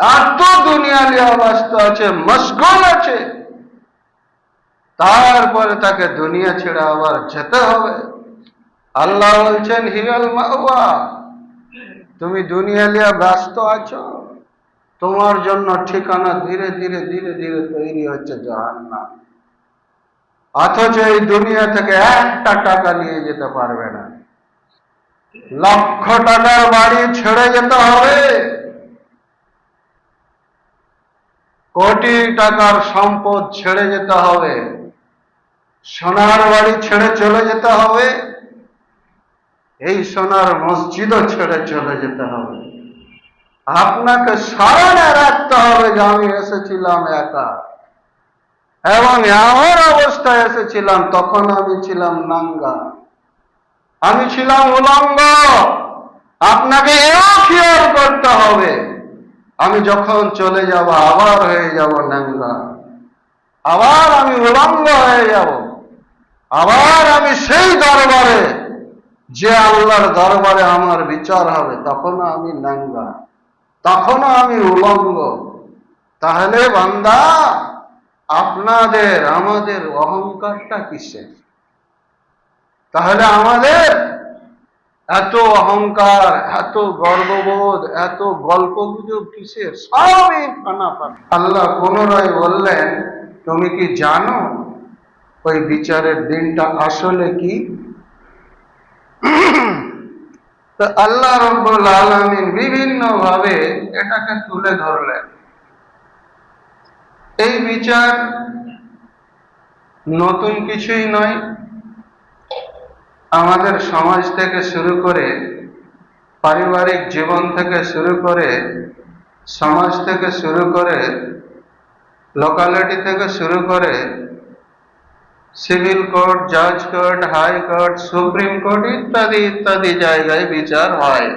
এত দুনিয়ালি অবস্থা আছে, মশগুল আছে। তারপরে তাকে দুনিয়া ছেড়ে আবার যেতে হবে। আল্লাহ বলছেন, হিয়াল মাওয়া, তুমি দুনিয়া লিয়া ব্যস্ত আছো? তোমার জন্য ঠিকানা ধীরে ধীরে ধীরে ধীরে তৈরি হচ্ছে জাহান্নাম। অথচ এই দুনিয়া থেকে একটা টাকা নিয়ে যেতে পারবে না। লক্ষ টাকার বাড়ি ছেড়ে যেতে হবে। কোটি টাকার সম্পদ ছেড়ে যেতে হবে। সোনার বাড়ি ছেড়ে চলে যেতে হবে। এই সোনার মসজিদও ছেড়ে চলে যেতে হবে। আপনাকে স্মরণে রাখতে হবে যে আমি এসেছিলাম একা। এবং এমন অবস্থায় এসেছিলাম, তখন আমি ছিলাম নাঙ্গা। আমি ছিলাম উলঙ্গ। আপনাকে এও খেয়াল করতে হবে। আমি যখন চলে যাব, আবার হয়ে যাব নাঙ্গা আবার আমি উলঙ্গ হয়ে যাব। আবার আমি সেই দরবারে, যে আল্লাহর দরবারে আমার বিচার হবে, তখনও আমি নাঙ্গা তখনও আমি উলঙ্গ। তাহলে বান্দা, আপনাদের, আমাদের অহংকারটা কিসের? তাহলে আমাদের এত অহংকার, এত গর্ববোধ, এত গল্প গুজব কিসের? সবই ফানা ফানা আল্লাহ পুনরায় বললেন, তুমি কি জানো ওই বিচারের দিনটা আসলে কি? তো আল্লাহ রব্বুল আলমিন বিভিন্ন ভাবে এটাকে তুলে ধরলেন। এই বিচার নতুন কিছুই নয় আমাদের সমাজ থেকে শুরু করে পারিবারিক জীবন থেকে শুরু করে সমাজ থেকে শুরু করে লোকালিটি থেকে শুরু করে সিভিল কোর্ট জাজ court high court supreme court ইত্যাদি ইত্যাদি জায়গায় বিচার হয়।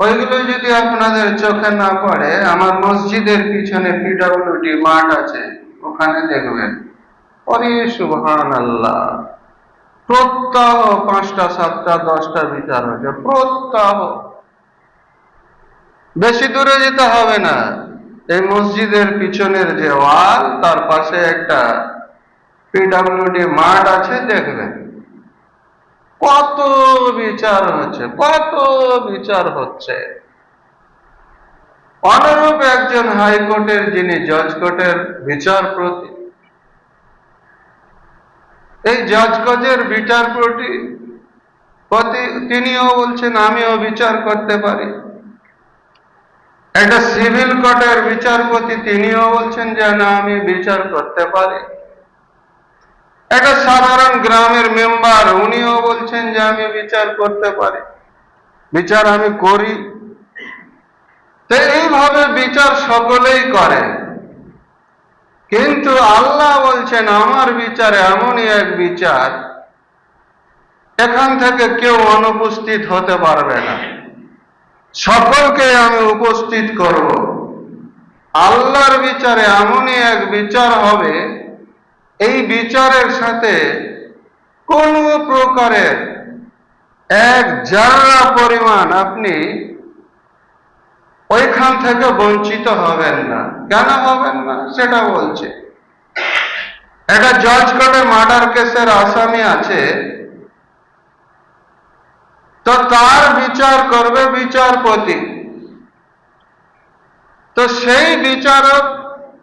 ওইগুলো যদি আপনাদের চোখে না পড়ে, আমার মসজিদের পিছনে পিডাব্লিউডি মাঠ আছে, ওখানে দেখবেন। অরে সুবহান আল্লাহ প্রত্যহ পাঁচটা, সাতটা, দশটা বিচার হচ্ছে প্রত্যহ। বেশি দূরে যেতে হবে না। এই মসজিদের পিছনের যে ওয়াল, তার পাশে একটা পিডাব্লিউডি মাঠ আছে, দেখবেন। কত বিচার হচ্ছে, কত বিচার হচ্ছে। অনুরূপ একজন হাইকোর্টের যিনি জজ কোর্টের বিচারপতি এই জজ কোর্টের বিচারপতি পতি তিনিও বলছেন, আমিও বিচার করতে পারি। একটা সিভিল কোর্টের বিচারপতি তিনিও বলছেন যে, না, আমি বিচার করতে পারি। একটা সাধারণ গ্রামের মেম্বার উনিও বলছেন যে, আমি বিচার করতে পারি। বিচার আমি করি। তো এইভাবে বিচার সকলেই করে। কিন্তু আল্লাহ বলছেন, আমার বিচার এমনই এক বিচার। এখান থেকে কেউ অনুপস্থিত হতে পারবে না। সকলকে আমি উপস্থিত করব। আল্লাহর বিচারে এমনই এক বিচার হবে। এই বিচারের সাথে কোন প্রকারের এক যারা পরিমাণ আপনি ওইখান থেকে বঞ্চিত হবেন না। কেন হবেন না? সেটা বলছে। একটা জজ কোর্টে মার্ডার কেসের আসামি আছে। তো তার বিচার করবে বিচারপতি। তো সেই বিচারক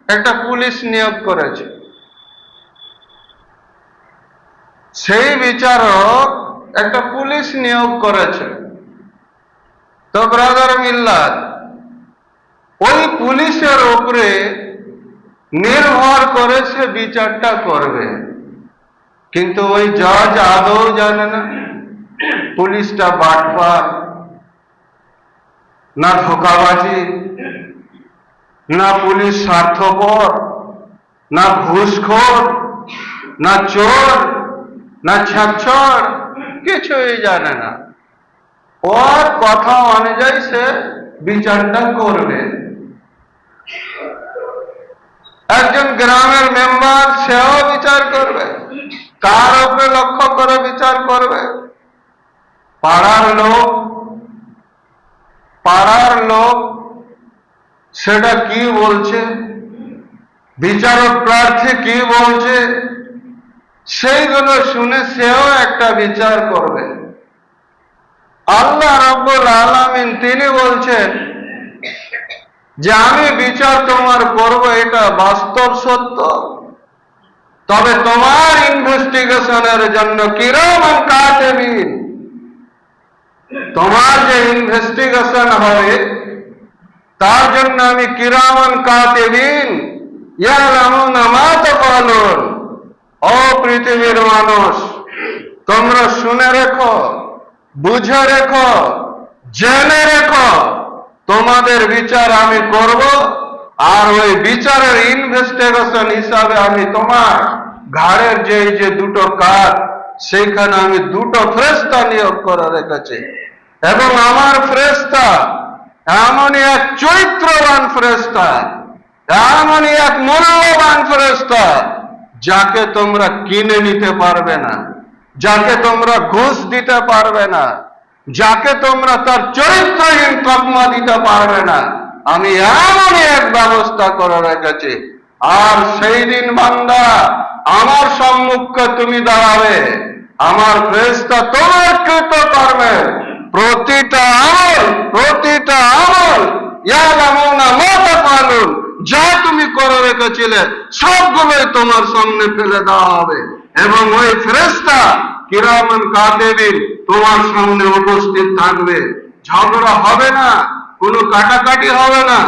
একটা পুলিশ নিয়োগ করেছে। সেই বিচারক একটা পুলিশ নিয়োগ করেছে। তো ব্রাদার মিল্লাত ওই পুলিশের উপরে নির্ভর করে সে বিচারটা করবে। কিন্তু ওই জজ আদৌ জানে না, পুলিশটা বাটপার না ধোকাবাজি, না পুলিশ স্বার্থপর, না ঘুষখোর, না চোর, না ছাচ্ছর কিছুই জানে না। ওর কথা অনুযায়ী সে বিচারটা করবে। একজন গ্রামের মেম্বার সেও বিচার করবে। কার উপরে লক্ষ্য করে বিচার করবে? পাড়ার লোক। পাড়ার লোক সেটা কি বলছে? বিচারক প্রার্থী কি বলছে? সেইগুলো শুনে সেও একটা বিচার করবে। আল্লাহ রব্বুল আলামিন তিনি বলছেন যে আমি বিচার তোমার করব, এটা বাস্তব সত্য। তবে তোমার ইনভেস্টিগেশনের জন্য কীরকম কাটেবিন তোমার যে ইনভেস্টিগেশন হবে, তার জন্য আমি কিরামান কাতেবিন ও পৃথিবীর মানুষ, তোমরা শুনে রেখো, বুঝে রেখো, জেনে তোমাদের বিচার আমি করব, আর ওই বিচারের ইনভেস্টিগেশন হিসাবে আমি তোমার ঘাড়ের যে যে দুটো কাজ সেইখানে আমি দুটো ফ্রেস্তা নিয়োগ করে রেখেছি। এবং আমার ফ্রেস্তা এমনই এক চরিত্রবান ফ্রেস্তা, এমনই এক মূল্যবান ফেরেস্তা, যাকে তোমরা কিনে নিতে পারবে না, যাকে তোমরা ঘুষ দিতে পারবে না। যাকে তোমরা তার চরিত্রহীন তকমা দিতে পারবে না, আমি এমনই এক ব্যবস্থা করে রেখেছি। আর সেই দিন বান্দা, আমার সম্মুখে তুমি দাঁড়াবে। আমার ফেরেস্তা তোমার কৃত কর্মে। প্রতিটা আমল প্রতিটা আমল তাফালুন যা তুমি করে রেখেছিলে, সবগুলোই তোমার সামনে ফেলে দেওয়া হবে। এবং ওই ফেরেস্তা কিরামান কাতেবিন তোমার সামনে উপস্থিত থাকবে। ঝগড়া হবে না, কোনো কাটাকাটি হবে না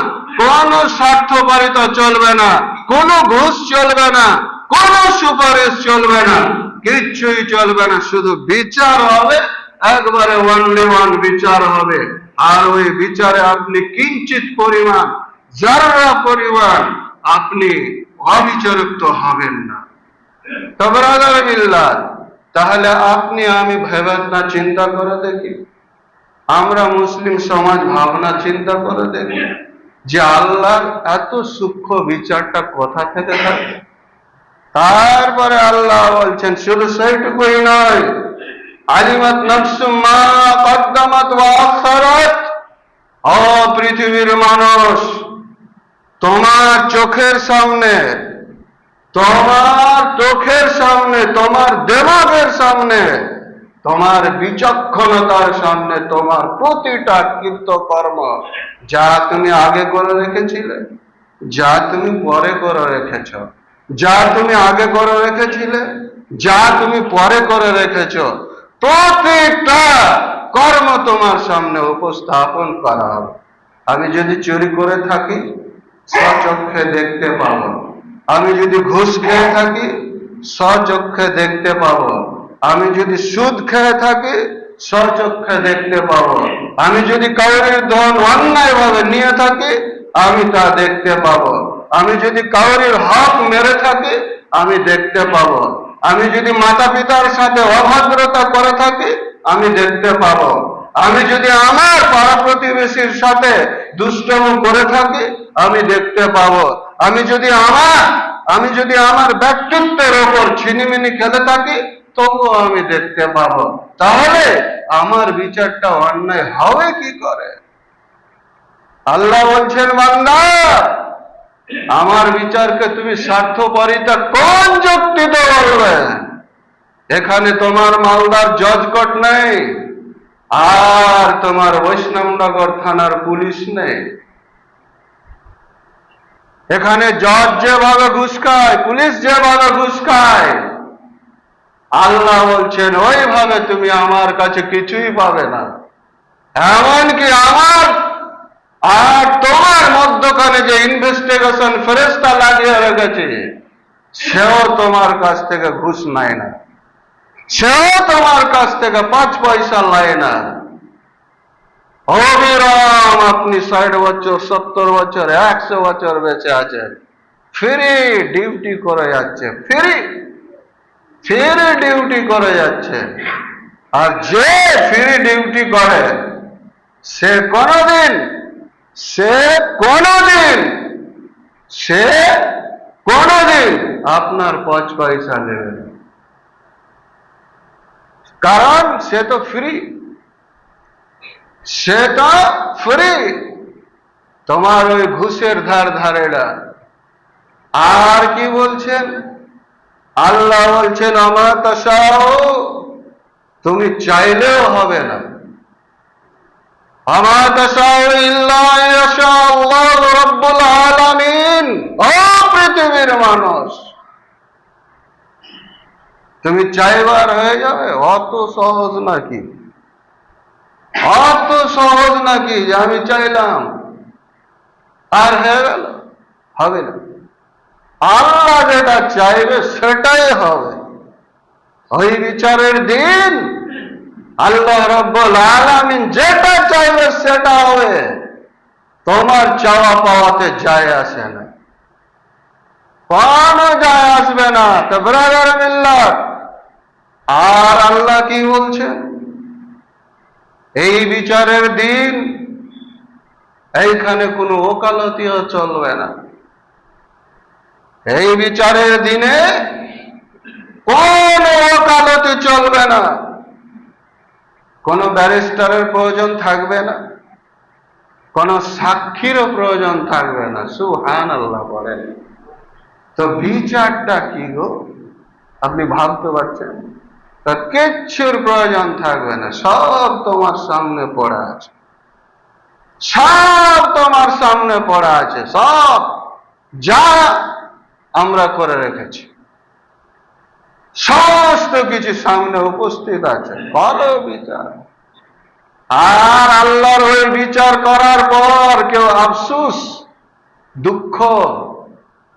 স্বার্থপারিতা চলবে না ঘুষ চলবে না সুপারিশ চলবে না, কিচ্ছুই চলবে না, শুধু বিচার হবে, একবারে ওয়ানলি ওয়ান বিচার হবে। আর ওই বিচারে আপনি কিঞ্চিত পরিমাণ, যারা পরিমাণ আপনি অবিচরিত হবেন না। তবে মিল্লাত তাহলে আপনি, আমি ভেবেনা চিন্তা করে দেখি। আমরা মুসলিম সমাজ ভাবনা চিন্তা করে দেখি যে আল্লাহর এত সূক্ষ্ম বিচারটা কোথা থেকে থাকে। তারপরে আল্লাহ বলছেন, শুধু সেইটুকুই নয়, আলিমাত পৃথিবীর মানুষ, তোমার চোখের সামনে, তোমার চোখের সামনে তোমার দেমাগের সামনে, তোমার বিচক্ষণতার সামনে তোমার প্রতিটা কৃতকর্ম যা তুমি আগে করে রেখেছিলে, যা তুমি পরে করে রেখেছ, যা তুমি আগে করে রেখেছিলে, যা তুমি পরে করে রেখেছ, প্রতিটা কর্ম তোমার সামনে উপস্থাপন করা হবে। আমি যদি চুরি করে থাকি, স্বচক্ষে দেখতে পাবো। আমি যদি ঘুষ খেয়ে থাকি, স্বচক্ষে দেখতে পাবো। আমি যদি সুদ খেয়ে থাকি, স্বচক্ষে দেখতে পাবো আমি যদি কাউরির ধন অন্যায় ভাবে নিয়ে থাকি, আমি তা দেখতে পাবো আমি যদি কাউরির হক মেরে থাকি, আমি দেখতে পাবো আমি যদি মাতা পিতার সাথে অভদ্রতা করে থাকি, আমি দেখতে পাবো আমি যদি আমার পাড়া প্রতিবেশীর সাথে দুষ্টম করে থাকি, আমি দেখতে পাবো আমি যদি আমার, আমি যদি আমার ব্যক্তিত্বের ওপর ছিনিমিনি খেলে থাকি তবুও আমি দেখতে পাবো। তাহলে আমার বিচারটা অন্যায় হবে কি করে? আল্লাহ বলছেন, বান্দা, আমার বিচারকে তুমি স্বার্থপরিতা কোন যুক্তিতে বলবে? এখানে তোমার মালদার জজ কোর্ট নেই, আর তোমার বৈষ্ণবনগর থানার পুলিশ নেই। এখানে জজ যেভাবে ঘুষ খায় পুলিশ যেভাবে ঘুষ খায় আল্লাহ বলছেন, ওইভাবে তুমি আমার কাছে কিছুই পাবে না। এমনকি আমার আর তোমার মধ্যখানে যে ইনভেস্টিগেশন ফেরেস্তা লাগিয়ে রেখেছে, সেও তোমার কাছ থেকে ঘুষ নেয় না। সেও তোমার কাছ থেকে পাঁচ পয়সা নেয় না। অবিরাম আপনি ষাট বছর, সত্তর বছর, একশো বছর বেঁচে আছেন। ফ্রি ডিউটি করে যাচ্ছে, ফ্রি। ফ্রি ডিউটি করে যাচ্ছে। আর যে ফ্রি ডিউটি করে, সে কোনদিন সে কোনদিন সে কোনদিন আপনার পাঁচ পয়সা নেবে না। কারণ সে তো ফ্রি সেটা ফ্রি তোমার ওই ঘুষের ধার ধারেরা। আর কি বলছেন? আল্লাহ বলছেন আমার তাসাও তুমি চাইলেও হবে না। আমার তাসাও ইল্লা ইয়াশা আলামিন। ও পৃথিবীর মানুষ, তুমি চাইবার হয়ে যাবে? অত সহজ নাকি? অত সহজ নাকি যে আমি চাইলাম? আর হয়ে গেল? হবে না। আল্লাহ যেটা চাইবে সেটাই হবে। ওই বিচারের দিন আল্লাহ রব্বুল আলামিন যেটা চাইবে সেটা হবে। তোমার চাওয়া পাওয়াতে যায় আসে না। কোনো যায় আসবে না। তো ব্রাদার মিল্লাত আর আল্লাহ কি বলছেন এই বিচারের দিন এইখানে কোনো ওকালতিও চলবে না। এই বিচারের দিনে কোন ওকালতি চলবে না। কোন ব্যারিস্টারের প্রয়োজন থাকবে না। কোন সাক্ষীরও প্রয়োজন থাকবে না। সুহান আল্লাহ বলেন। তো বিচারটা কি গো? আপনি ভাবতে পারছেন? তা কিচ্ছুর প্রয়োজন থাকবে না। সব তোমার সামনে পড়া আছে। সব তোমার সামনে পড়া আছে। সব যা আমরা করে রেখেছি। সমস্ত কিছু সামনে উপস্থিত আছে। ভালো বিচার। আর আল্লাহর ওই বিচার করার পর কেউ আফসুস, দুঃখ,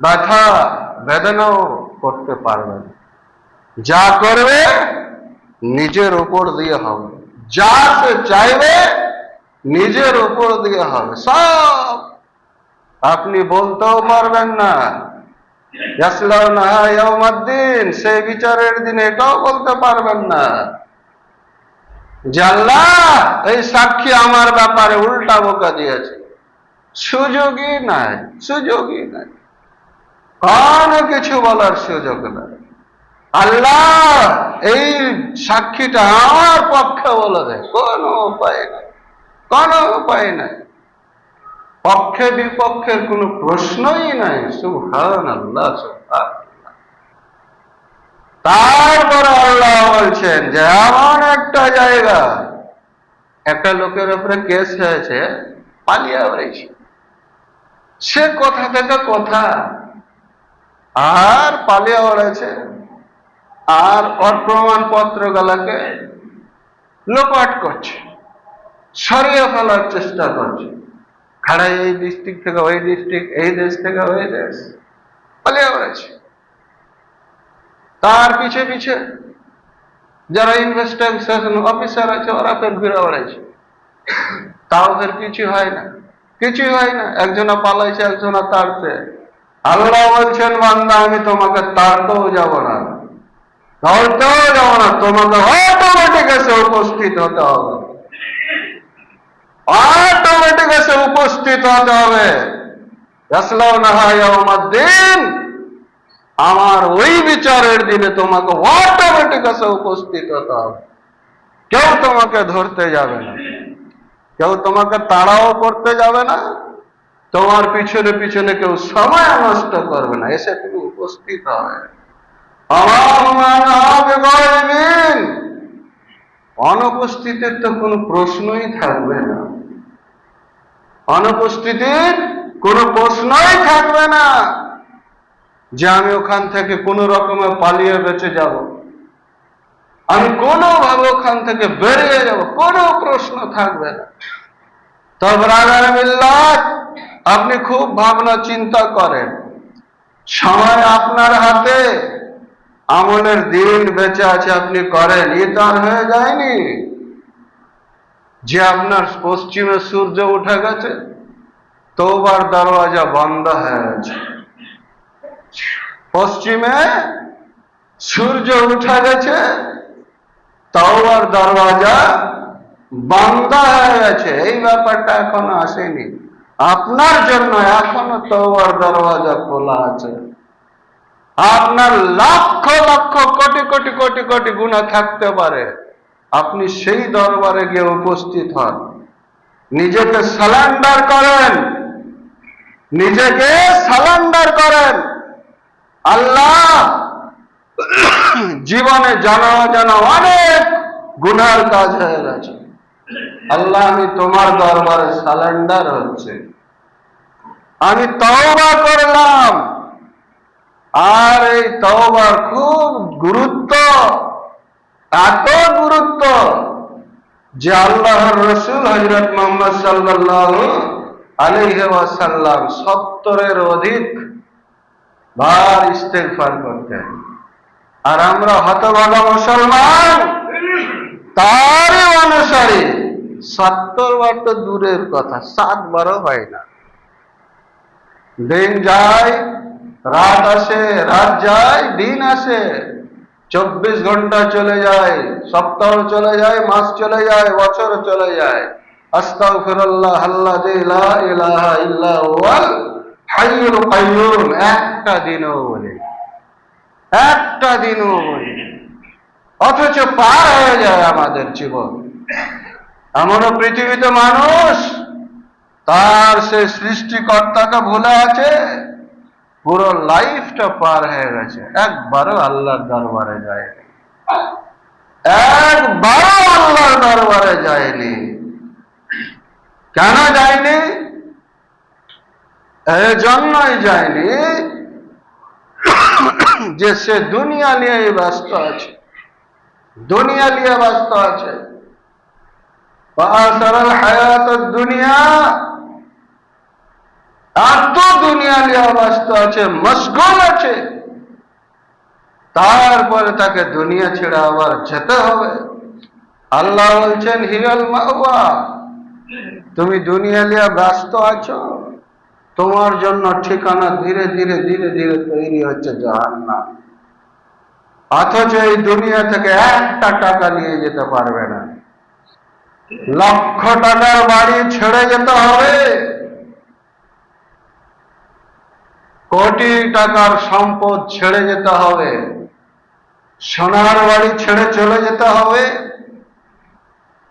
ব্যথা, বেদনাও করতে পারবে না। যা করবে নিজের উপর দিয়ে হবে। যা সে চাইবে নিজের উপর দিয়ে হবে। সব আপনি বলতেও পারবেন না। সেই বিচারের দিন এটাও বলতে পারবেন না। যে এই সাক্ষী আমার ব্যাপারে উল্টা বোকা দিয়েছে। সুযোগই নাই সুযোগই নাই। কোনো কিছু বলার সুযোগ নাই। আল্লাহ, এই সাক্ষীটা আমার পক্ষে বলে দেয়। কোনো উপায় নাই, কোনো উপায় নাই। পক্ষে বিপক্ষের কোনো প্রশ্নই নাই। সুহান আল্লাহ তারপরে আল্লাহ বলছেন যে, এমন একটা জায়গা, একটা লোকের উপরে কেস হয়েছে, পালিয়ে বেড়েছে সে কথা থেকে কথা আর পালিয়ে বেড়েছে আর ওর প্রমাণপত্র গুলাকে লোপাট করছে, সরিয়ে ফেলার চেষ্টা করছে। খাড়াই এই ডিস্ট্রিক্ট থেকে, ওই ডিস্ট্রিক্ট এই দেশ থেকে, ওই দেশ। পালিয়ে বেড়াচ্ছে তার পিছে পিছে যারা ইনভেস্টিগেশন অফিসার আছে, ওরা ফের ঘুরে বেড়াইছে তাও ফের কিছু হয় না। কিছুই হয় না। একজনা পালাইছে, একজনা তাড়ছে আল্লাহ বলছেন, বান্দা, আমি তোমাকে তাড়তেও যাব না। ধরতেও যাব না। তোমাকে অটোমেটিক এসে উপস্থিত হতে হবে। অটোমেটিক এসে উপস্থিত হতে হবে। আমার ওই বিচারের দিনে তোমাকে অটোমেটিক এসে উপস্থিত হতে হবে। কেউ তোমাকে ধরতে যাবে না। কেউ তোমাকে তাড়াও করতে যাবে না। তোমার পিছনে পিছনে কেউ সময় নষ্ট করবে না। এসে তুমি উপস্থিত হবে। অনুপস্থিতির তো কোনো প্রশ্নই থাকবে না। অনুপস্থিতির কোনো প্রশ্নই থাকবে না যে আমি ওখান থেকে কোনো রকমে পালিয়ে বেঁচে যাব। আমি কোনোভাবে ওখান থেকে বেরিয়ে যাব, কোনো প্রশ্ন থাকবে না। তবে রাগারমিল্লাত আপনি খুব ভাবনা চিন্তা করেন। সময় আপনার হাতে, আমলের দিন বেঁচে আছে আপনি করেন তো হয়ে যায়নি। যে আপনার পশ্চিমে সূর্য উঠে গেছে তোবার দরওয়াজা বন্ধ হয়ে গেছে। পশ্চিমে সূর্য উঠে গেছে, তওবার দরওয়াজা বন্ধ হয়ে গেছে। এই ব্যাপারটা এখনও আসেনি। আপনার জন্য এখনও তওবার দরওয়াজা খোলা আছে। আপনার লক্ষ লক্ষ কোটি কোটি কোটি কোটি গুণা থাকতে পারে। আপনি সেই দরবারে গিয়ে উপস্থিত হন। নিজেকে সালান্ডার করেন। নিজেকে সালান্ডার করেন। আল্লাহ জীবনে জানা জানা অনেক গুনার কাজ হয়ে গেছে। আল্লাহ, আমি তোমার দরবারে সালেন্ডার হচ্ছে। আমি তওবা করলাম। আর এই তওবার খুব গুরুত্ব। এত গুরুত্ব যে আল্লাহর রসুল হজরত মোহাম্মদ সাল্লাহ আলাইহি ওয়াসাল্লাম সত্তরের অধিক বার ইস্তেগফার করতেন। আর আমরা হতভাগা মুসলমান, তারই অনুসারী সত্তর বার তো দূরের কথা, সাত বারও হয় না। দিন যায়, রাত আসে, রাত যায়, দিন আসে। চব্বিশ ঘণ্টা চলে যায়, সপ্তাহ চলে যায়, মাস চলে যায়, বছর চলে যায়। একটা দিনও বলি একটা দিনও বলি অথচ পার হয়ে যায় আমাদের জীবন। এমনও পৃথিবীতে মানুষ, তার সে সৃষ্টিকর্তাকে ভুলে আছে পুরো লাইফটা পার হয়ে গেছে। একবারও আল্লাহর দরবারে যায়নি। একবারও আল্লাহর দরবারে যায়নি। কেন যায়নি? জন্যই যায়নি যে সে দুনিয়া নিয়ে ব্যস্ত আছে। দুনিয়া নিয়ে ব্যস্ত আছে। দুনিয়া এত দুনিয়া নিয়ে ব্যস্ত আছে, মশগুল আছে। তারপরে তাকে দুনিয়া ছেড়ে আবার যেতে হবে। আল্লাহ বলছেন হিরল মাওয়া, তুমি দুনিয়া নিয়ে ব্যস্ত আছো? তোমার জন্য ঠিকানা ধীরে ধীরে ধীরে ধীরে তৈরি হচ্ছে জাহান্নাম। অথচ এই দুনিয়া থেকে একটা টাকা নিয়ে যেতে পারবে না। লক্ষ টাকার বাড়ি ছেড়ে যেতে হবে। কোটি টাকার সম্পদ ছেড়ে যেতে হবে। সোনার বাড়ি ছেড়ে চলে যেতে হবে।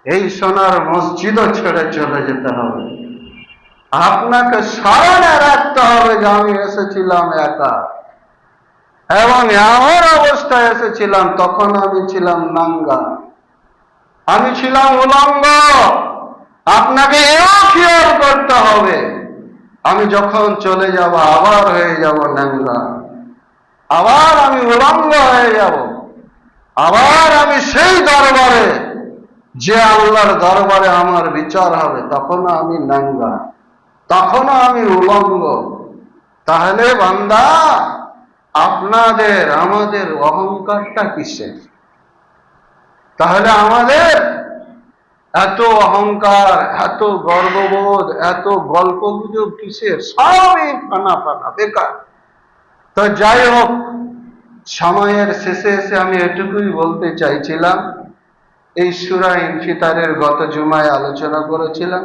এই সোনার মসজিদও ছেড়ে চলে যেতে হবে। আপনাকে স্মরণে রাখতে হবে যে আমি এসেছিলাম একা। এবং এমন অবস্থায় এসেছিলাম, তখন আমি ছিলাম নাঙ্গা। আমি ছিলাম উলঙ্গ। আপনাকে এও খেয়াল করতে হবে। আমি যখন চলে যাব, আবার হয়ে যাব নাঙ্গা আবার আমি উলঙ্গ হয়ে যাব। আবার আমি সেই দরবারে, যে আল্লাহর দরবারে আমার বিচার হবে, তখন আমি নাঙ্গা তখন আমি উলঙ্গ। তাহলে বান্দা, আপনাদের, আমাদের অহংকারটা কিসের? তাহলে আমাদের এত অহংকার, এত গর্ববোধ, এত গল্প গুজব কিসের? সবই ফানা ফানা বেকার। তো যাই হোক, সময়ের শেষে এসে আমি এটুকুই বলতে চাইছিলাম। এই সুরা ইনফিতারের গত জুমায় আলোচনা করেছিলাম,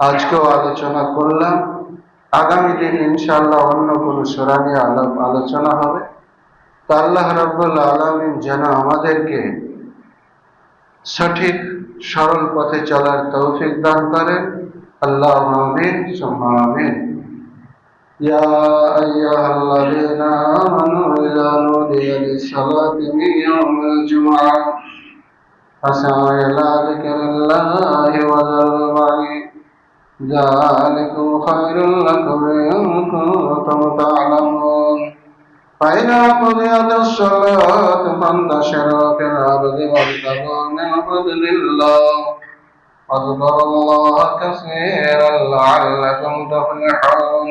আজকেও আলোচনা করলাম। আগামী দিন ইনশাল্লাহ অন্য কোনো সুরা নিয়ে আলোচনা হবে। তা আল্লাহ রব্বুল আলমিন যেন আমাদেরকে সঠিক সরল পথে চলার তৌফিক দান করেন আল্লাহ আমিন সুম্মা আমিন يا أيها الذين آمنوا إذا نودي للصلاة من يوم الجمعة فسعوا إلى ذكر الله وذروا البيع ذلكم خير لكم إن كنتم تعلمون فإذا قضيت الصلاة فانتشروا في الأرض وابتغوا من فضل الله. واذكروا الله كثيرا لعلكم تفلحون.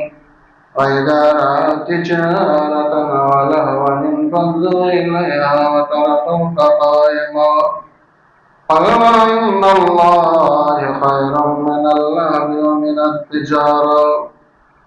وإذا رأت تجارة ولهوا انفضوا إليها وتركوك قائما قل عند الله خير من اللهو ومن التجارة.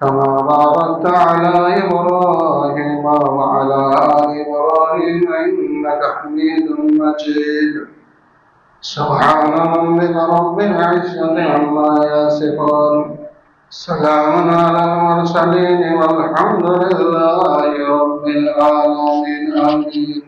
كما باركت على إبراهيم وعلى آل إبراهيم إنك حميد مجيد. سبحان ربك رب العزة عما يصفون. سلام على المرسلين والحمد لله رب العالمين. آمين